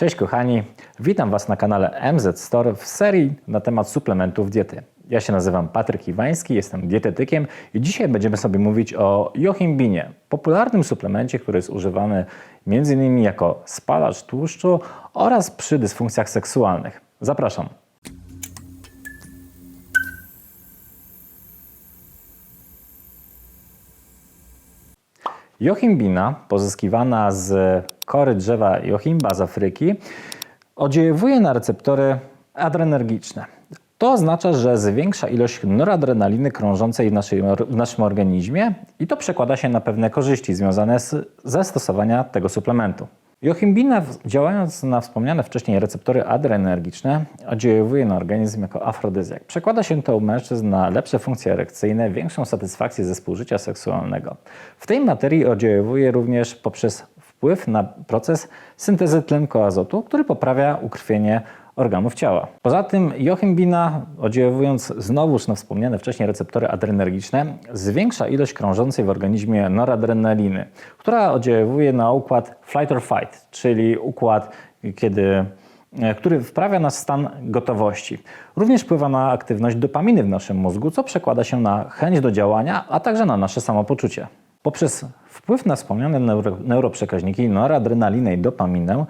Cześć kochani, witam Was na kanale MZ Store w serii na temat suplementów diety. Ja się nazywam Patryk Iwański, jestem dietetykiem i dzisiaj będziemy sobie mówić o jochimbinie, popularnym suplemencie, który jest używany m.in. jako spalacz tłuszczu oraz przy dysfunkcjach seksualnych. Zapraszam. Jochimbina, pozyskiwana z kory drzewa Jochimba z Afryki, oddziaływuje na receptory adrenergiczne. To oznacza, że zwiększa ilość noradrenaliny krążącej w, naszej, w naszym organizmie i to przekłada się na pewne korzyści związane z, ze stosowania tego suplementu. Jochimbina, działając na wspomniane wcześniej receptory adrenergiczne, oddziaływuje na organizm jako afrodyzjak. Przekłada się to u mężczyzn na lepsze funkcje erekcyjne, większą satysfakcję ze współżycia seksualnego. W tej materii oddziaływuje również poprzez wpływ na proces syntezy tlenku azotu, który poprawia ukrwienie organów ciała. Poza tym jochimbina, oddziaływując znowuż na wspomniane wcześniej receptory adrenergiczne, zwiększa ilość krążącej w organizmie noradrenaliny, która oddziaływuje na układ flight or fight, czyli układ, kiedy e, który wprawia nas w stan gotowości. Również wpływa na aktywność dopaminy w naszym mózgu, co przekłada się na chęć do działania, a także na nasze samopoczucie. Poprzez wpływ na wspomniane neuro, neuroprzekaźniki noradrenalinę i dopaminę,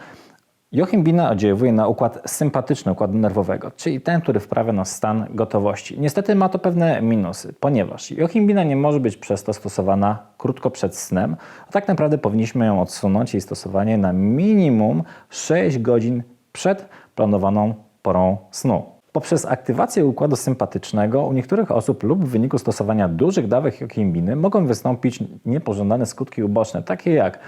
Jochimbina oddziaływuje na układ sympatyczny układu nerwowego, czyli ten, który wprawia nas w stan gotowości. Niestety ma to pewne minusy, ponieważ jochimbina nie może być przez to stosowana krótko przed snem, a tak naprawdę powinniśmy ją odsunąć jej stosowanie na minimum 6 godzin przed planowaną porą snu. Poprzez aktywację układu sympatycznego u niektórych osób lub w wyniku stosowania dużych dawek jochimbiny mogą wystąpić niepożądane skutki uboczne, takie jak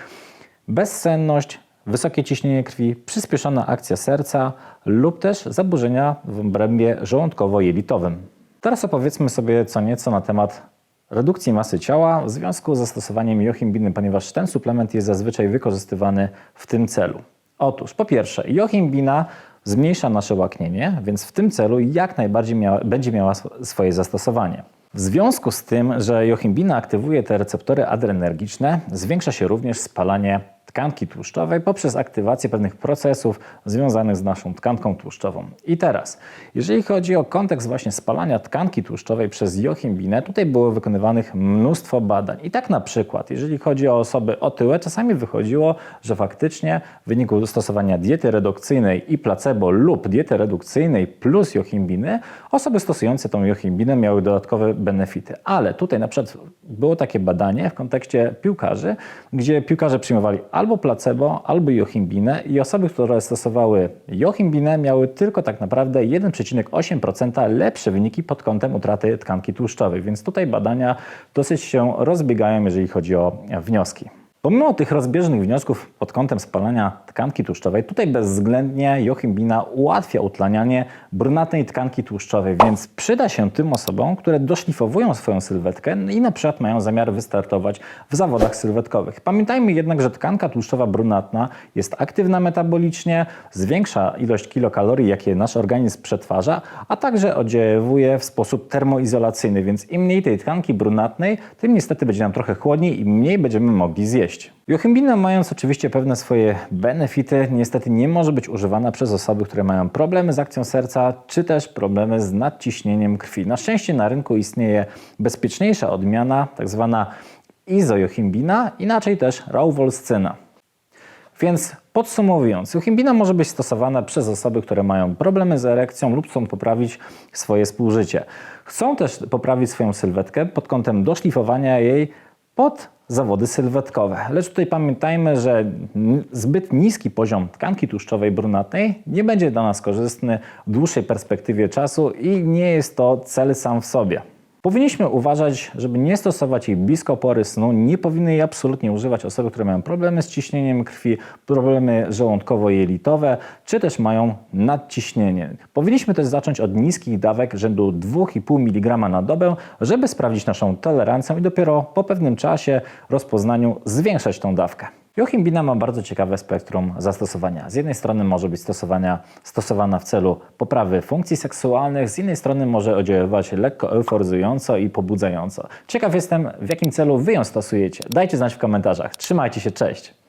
bezsenność, wysokie ciśnienie krwi, przyspieszona akcja serca lub też zaburzenia w obrębie żołądkowo-jelitowym. Teraz opowiedzmy sobie co nieco na temat redukcji masy ciała w związku ze stosowaniem jochimbiny, ponieważ ten suplement jest zazwyczaj wykorzystywany w tym celu. Otóż po pierwsze, jochimbina zmniejsza nasze łaknienie, więc w tym celu jak najbardziej miała, będzie miała sw- swoje zastosowanie. W związku z tym, że jochimbina aktywuje te receptory adrenergiczne, zwiększa się również spalanie tkanki tłuszczowej poprzez aktywację pewnych procesów związanych z naszą tkanką tłuszczową. I teraz, jeżeli chodzi o kontekst właśnie spalania tkanki tłuszczowej przez jochimbinę, tutaj było wykonywanych mnóstwo badań. I tak na przykład, jeżeli chodzi o osoby otyłe, czasami wychodziło, że faktycznie w wyniku stosowania diety redukcyjnej i placebo lub diety redukcyjnej plus jochimbiny, osoby stosujące tą jochimbinę miały dodatkowe benefity. Ale tutaj na przykład było takie badanie w kontekście piłkarzy, gdzie piłkarze przyjmowali albo placebo, albo jochimbinę i osoby, które stosowały jochimbinę miały tylko tak naprawdę 1,8% lepsze wyniki pod kątem utraty tkanki tłuszczowej. Więc tutaj badania dosyć się rozbiegają, jeżeli chodzi o wnioski. Pomimo tych rozbieżnych wniosków pod kątem spalania tkanki tłuszczowej, tutaj bezwzględnie jochimbina ułatwia utlanianie brunatnej tkanki tłuszczowej, więc przyda się tym osobom, które doszlifowują swoją sylwetkę i na przykład mają zamiar wystartować w zawodach sylwetkowych. Pamiętajmy jednak, że tkanka tłuszczowa brunatna jest aktywna metabolicznie, zwiększa ilość kilokalorii, jakie nasz organizm przetwarza, a także oddziaływuje w sposób termoizolacyjny, więc im mniej tej tkanki brunatnej, tym niestety będzie nam trochę chłodniej i mniej będziemy mogli zjeść. Jochimbina, mając oczywiście pewne swoje benefity, niestety nie może być używana przez osoby, które mają problemy z akcją serca, czy też problemy z nadciśnieniem krwi. Na szczęście na rynku istnieje bezpieczniejsza odmiana, tak zwana izojochimbina, inaczej też rauwolscyna. Więc podsumowując, jochimbina może być stosowana przez osoby, które mają problemy z erekcją lub chcą poprawić swoje współżycie. Chcą też poprawić swoją sylwetkę pod kątem doszlifowania jej pod zawody sylwetkowe. Lecz tutaj pamiętajmy, że zbyt niski poziom tkanki tłuszczowej brunatnej nie będzie dla nas korzystny w dłuższej perspektywie czasu i nie jest to cel sam w sobie. Powinniśmy uważać, żeby nie stosować jej blisko pory snu. Nie powinny jej absolutnie używać osoby, które mają problemy z ciśnieniem krwi, problemy żołądkowo-jelitowe, czy też mają nadciśnienie. Powinniśmy też zacząć od niskich dawek rzędu 2,5 mg na dobę, żeby sprawdzić naszą tolerancję i dopiero po pewnym czasie rozpoznaniu zwiększać tą dawkę. Jochimbina ma bardzo ciekawe spektrum zastosowania. Z jednej strony może być stosowana w celu poprawy funkcji seksualnych, z innej strony może oddziaływać lekko euforyzująco i pobudzająco. Ciekaw jestem, w jakim celu Wy ją stosujecie. Dajcie znać w komentarzach. Trzymajcie się, cześć!